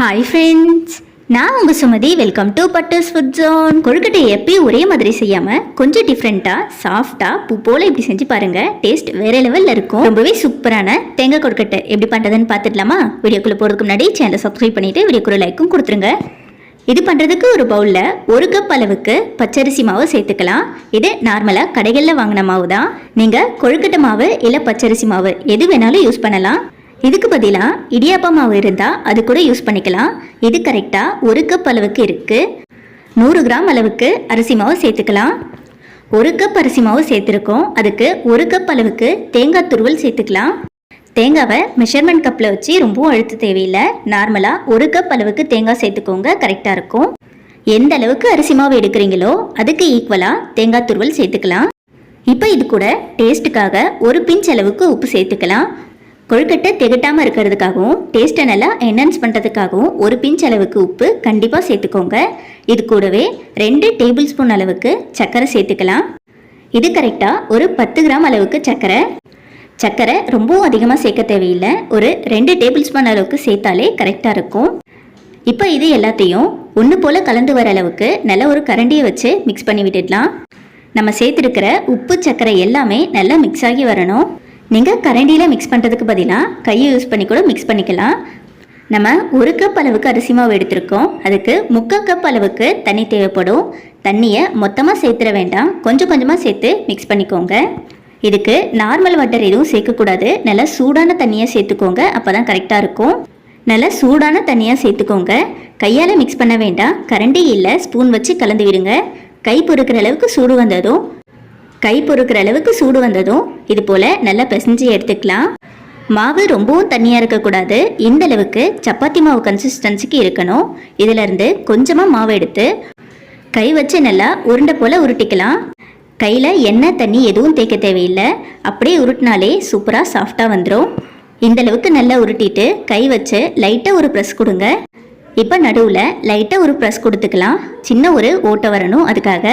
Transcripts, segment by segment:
Hi friends நான் உங்கள் Sumathi. Welcome to butter's food zone கொழுக்கட்டை எப்பயும் ஒரே மாதிரி செய்யாமல் கொஞ்சம் டிஃப்ரெண்ட்டாக சாஃப்டாக பூ போல் இப்படி செஞ்சு பாருங்கள் டேஸ்ட் வேறு லெவலில் இருக்கும். ரொம்பவே சூப்பரான தேங்காய் கொழுக்கட்டை. எப்படி பண்ணுறதுன்னு பார்த்துடலாமா? வீடியோக்குள்ளே போகிறதுக்கு முன்னாடி சேனலை சப்ஸ்கிரைப் பண்ணிவிட்டு வீடியோக்குள்ள லைக்கும் கொடுத்துருங்க. இது பண்ணுறதுக்கு ஒரு பவுலில் ஒரு கப் அளவுக்கு பச்சரிசி மாவு சேர்த்துக்கலாம். இது நார்மலாக கடைகளில் வாங்கின மாவு தான் நீங்கள் கொழுக்கட்டை மாவு இல்லை பச்சரிசி மாவு எது வேணாலும் யூஸ் பண்ணலாம். இதுக்கு பதிலாக இடியாப்ப மாவு இருந்தால் அது கூட யூஸ் பண்ணிக்கலாம். இது கரெக்டாக ஒரு கப் அளவுக்கு இருக்குது நூறு கிராம் அளவுக்கு அரிசி மாவு சேர்த்துக்கலாம். ஒரு கப் அரிசி மாவு சேர்த்துருக்கோம். அதுக்கு ஒரு கப் அளவுக்கு தேங்காய் துருவல் சேர்த்துக்கலாம். தேங்காவை மெஷர்மெண்ட் கப்பில் வச்சு ரொம்பவும் அழுத்த தேவையில்லை. நார்மலாக ஒரு கப் அளவுக்கு தேங்காய் சேர்த்துக்கோங்க. கரெக்டாக இருக்கும். எந்த அளவுக்கு அரிசி மாவு எடுக்கிறீங்களோ அதுக்கு ஈக்குவலாக தேங்காய் துருவல் சேர்த்துக்கலாம். இப்போ இது கூட டேஸ்ட்டுக்காக ஒரு பிஞ்ச் அளவுக்கு உப்பு சேர்த்துக்கலாம். கொழுக்கட்டை திகட்டாமல் இருக்கிறதுக்காகவும் டேஸ்ட்டை நல்லா என்ஹான்ஸ் பண்ணுறதுக்காகவும் ஒரு பிஞ்ச் அளவுக்கு உப்பு கண்டிப்பாக சேர்த்துக்கோங்க. இது கூடவே ரெண்டு டேபிள் ஸ்பூன் அளவுக்கு சர்க்கரை சேர்த்துக்கலாம். இது கரெக்டாக ஒரு பத்து கிராம் அளவுக்கு சர்க்கரை. சர்க்கரை ரொம்பவும் அதிகமாக சேர்க்க தேவையில்லை. ஒரு ரெண்டு டேபிள் ஸ்பூன் அளவுக்கு சேர்த்தாலே கரெக்டாக இருக்கும். இப்போ இது எல்லாத்தையும் ஒன்று போல் கலந்து வர அளவுக்கு நல்ல ஒரு கரண்டியை வச்சு மிக்ஸ் பண்ணி விட்டுடலாம். நம்ம சேர்த்துருக்கிற உப்பு சர்க்கரை எல்லாமே நல்லா மிக்ஸ் ஆகி வரணும். நீங்கள் கரண்டியில் மிக்ஸ் பண்ணுறதுக்கு பதிலாக கையை யூஸ் பண்ணி கூட மிக்ஸ் பண்ணிக்கலாம். நம்ம ஒரு கப் அளவுக்கு அரிசி மாவு எடுத்திருக்கோம். அதுக்கு முக்கால் கப் அளவுக்கு தண்ணி தேவைப்படும். தண்ணியை மொத்தமாக சேர்த்துட வேண்டாம். கொஞ்சம் கொஞ்சமாக சேர்த்து மிக்ஸ் பண்ணிக்கோங்க. இதுக்கு நார்மல் வாட்டர் எதுவும் சேர்க்கக்கூடாது. நல்லா சூடான தண்ணியை சேர்த்துக்கோங்க. அப்போ தான் கரெக்டாக இருக்கும். நல்லா சூடான தண்ணியாக சேர்த்துக்கோங்க. கையால் மிக்ஸ் பண்ண வேண்டாம். கரண்டி இல்லை. ஸ்பூன் வச்சு கலந்து விடுங்க. கை பொறுக்கிற அளவுக்கு சூடு வந்ததும் கை பொறுக்கிற அளவுக்கு சூடு வந்ததும் இது போல் நல்லா பிசைஞ்சு எடுத்துக்கலாம். மாவு ரொம்பவும் தண்ணியாக இருக்கக்கூடாது. இந்த அளவுக்கு சப்பாத்தி மாவு கன்சிஸ்டன்சிக்கு இருக்கணும். இதிலிருந்து கொஞ்சமாக மாவு எடுத்து கை வச்சு நல்லா உருண்டை போல் உருட்டிக்கலாம். கையில் எண்ணெய் தண்ணி எதுவும் தேய்க்க தேவையில்லை. அப்படியே உருட்டினாலே சூப்பராக சாஃப்டாக வந்துடும் இந்த அளவுக்கு நல்லா உருட்டிட்டு கை வச்சு லைட்டாக ஒரு ப்ரெஸ் கொடுங்க. இப்போ நடுவில் லைட்டாக ஒரு ப்ரெஸ் கொடுத்துக்கலாம். சின்ன ஒரு ஓட்டை வரணும் அதுக்காக.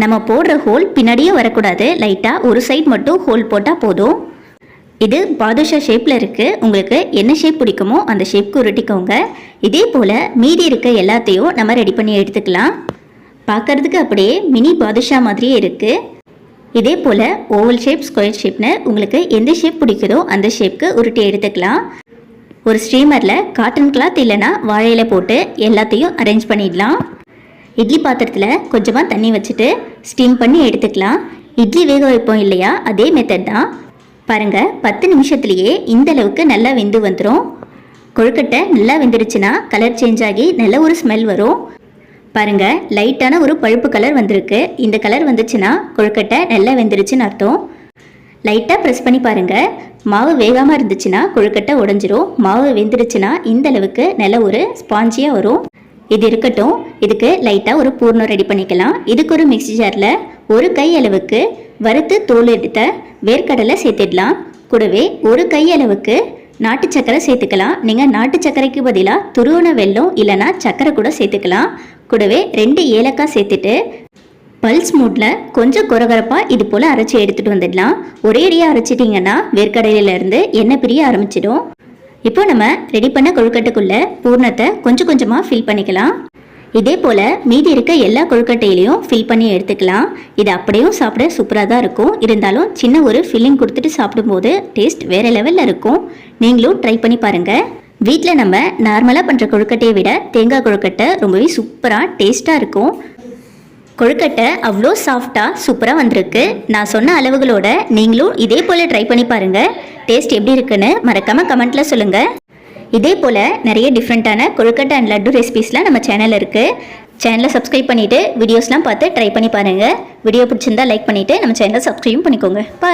நம்ம போடுற ஹோல் பின்னாடியே வரக்கூடாது. லைட்டாக ஒரு சைட் மட்டும் ஹோல் போட்டால் போதும். இது பாதுஷா ஷேப்பில் இருக்குது உங்களுக்கு என்ன ஷேப் பிடிக்குமோ அந்த ஷேப்க்கு உருட்டிக்கோங்க. இதே போல் மீதி இருக்க எல்லாத்தையும் நம்ம ரெடி பண்ணி எடுத்துக்கலாம். பார்க்கறதுக்கு அப்படியே மினி பாதுஷா மாதிரியே இருக்குது இதே போல் ஓவல் ஷேப் ஸ்கொயர் ஷேப்னு உங்களுக்கு எந்த ஷேப் பிடிக்குதோ அந்த ஷேப்க்கு உருட்டி எடுத்துக்கலாம். ஒரு ஸ்டீமரில் காட்டன் கிளாத் இல்லைன்னா வாழையில் போட்டு எல்லாத்தையும் அரேஞ்ச் பண்ணிடலாம். இட்லி பாத்திரத்தில் கொஞ்சமாக தண்ணி வச்சுட்டு ஸ்டீம் பண்ணி எடுத்துக்கலாம். இட்லி வேக வைப்போம் இல்லையா? அதே மெத்தட் தான். பாருங்கள் பத்து நிமிஷத்துலேயே இந்த அளவுக்கு நல்லா வெந்து வந்துடும் கொழுக்கட்டை நல்லா வெந்துருச்சுன்னா கலர் சேஞ்ச் ஆகி நல்ல ஒரு ஸ்மெல் வரும். பாருங்க லைட்டான ஒரு பழுப்பு கலர் வந்திருக்கு. இந்த கலர் வந்துச்சுன்னா கொழுக்கட்டை நல்லா வெந்துருச்சுன்னு அர்த்தம். லைட்டாக ப்ரெஸ் பண்ணி பாருங்க. மாவு வேகாமல் இருந்துச்சுன்னா கொழுக்கட்டை உடஞ்சிரும். மாவு வெந்துருச்சுன்னா இந்த அளவுக்கு நல்ல ஒரு ஸ்பாஞ்சியாக வரும். இது இருக்கட்டும். இதுக்கு லைட்டாக ஒரு பூர்ணம் ரெடி பண்ணிக்கலாம். இதுக்கு ஒரு மிக்சி ஜாரில் ஒரு கை அளவுக்கு வறுத்து தோல் எடுத்த வேர்க்கடலை சேர்த்துடலாம். கூடவே ஒரு கை அளவுக்கு நாட்டு சக்கரை சேர்த்துக்கலாம். நீங்கள் நாட்டு சக்கரைக்கு பதிலாக துருவன வெல்லம் இல்லைன்னா சக்கரை கூட சேர்த்துக்கலாம். கூடவே ரெண்டு ஏலக்காய் சேர்த்துட்டு பல்ஸ் மூட்டில் கொஞ்சம் குறகுறப்பாக இது போல் அரைச்சி எடுத்துகிட்டு வந்துடலாம். ஒரேடியாக அரைச்சிட்டிங்கன்னா வேர்க்கடலையிலேருந்து எண்ணெய் பிரிய ஆரம்பிச்சிடும். இப்போ நம்ம ரெடி பண்ண கொழுக்கட்டைக்குள்ள பூர்ணத்தை கொஞ்சம் கொஞ்சமாக ஃபில் பண்ணிக்கலாம். இதே போல் மீதி இருக்க எல்லா கொழுக்கட்டையிலையும் ஃபில் பண்ணி எடுத்துக்கலாம். இது அப்படியும் சாப்பிட சூப்பராக தான் இருக்கும். இருந்தாலும் சின்ன ஒரு ஃபில்லிங் கொடுத்துட்டு சாப்பிடும்போது டேஸ்ட் வேறு லெவலில் இருக்கும். நீங்களும் ட்ரை பண்ணி பாருங்கள் வீட்டில் நம்ம நார்மலாக பண்ணுற கொழுக்கட்டையை விட தேங்காய் கொழுக்கட்டை ரொம்பவே சூப்பராக டேஸ்ட்டாக இருக்கும். கொழுக்கட்டை அவ்வளோ சாஃப்டாக சூப்பராக வந்திருக்கு. நான் சொன்ன அளவுகளோட நீங்களும் இதே போல் ட்ரை பண்ணி பாருங்கள் டேஸ்ட் எப்படி இருக்குன்னு மறக்காமல் கமெண்ட்டில் சொல்லுங்கள் இதே போல் நிறைய டிஃப்ரெண்ட்டான கொழுக்கட்டை அண்ட் லட்டு ரெசிபீஸ்லாம் நம்ம சேனலில் இருக்குது சேனலை சப்ஸ்கிரைப் பண்ணிவிட்டு வீடியோஸ்லாம் பார்த்து ட்ரை பண்ணி பாருங்கள் வீடியோ பிடிச்சிருந்தா லைக் பண்ணிவிட்டு நம்ம சேனலை சப்ஸ்கிரைப் பண்ணிக்கோங்க. பாய்